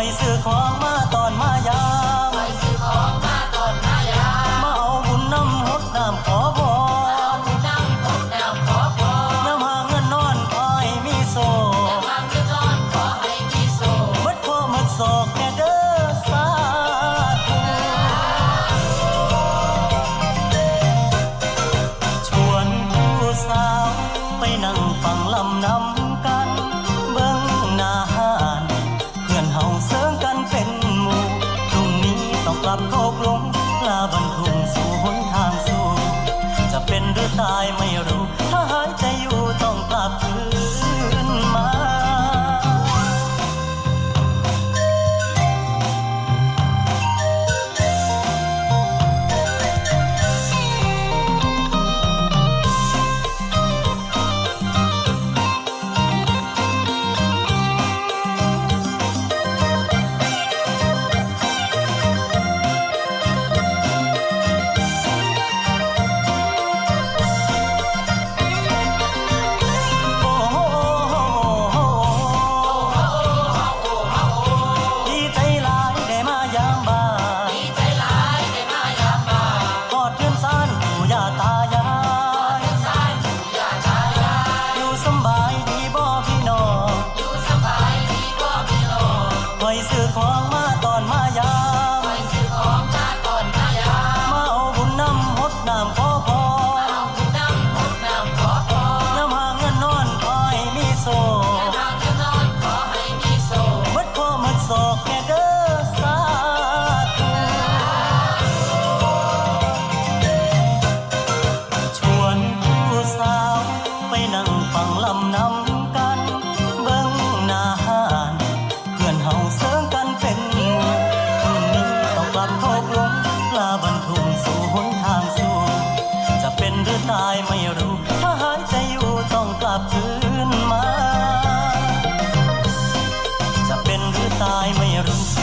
Anh. ฟังลำนำกัน เบิ้งหน้าหานเพื่อนเฮาเสริงกันเป็นหนี้ต้องกลับโกลงปลาบรรทุงสู่หนทางสู่จะเป็นหรือตายไม่รู้ ถ้าหายใจอยู่ต้องกลับคืนมา จะเป็นหรือตายไม่รู้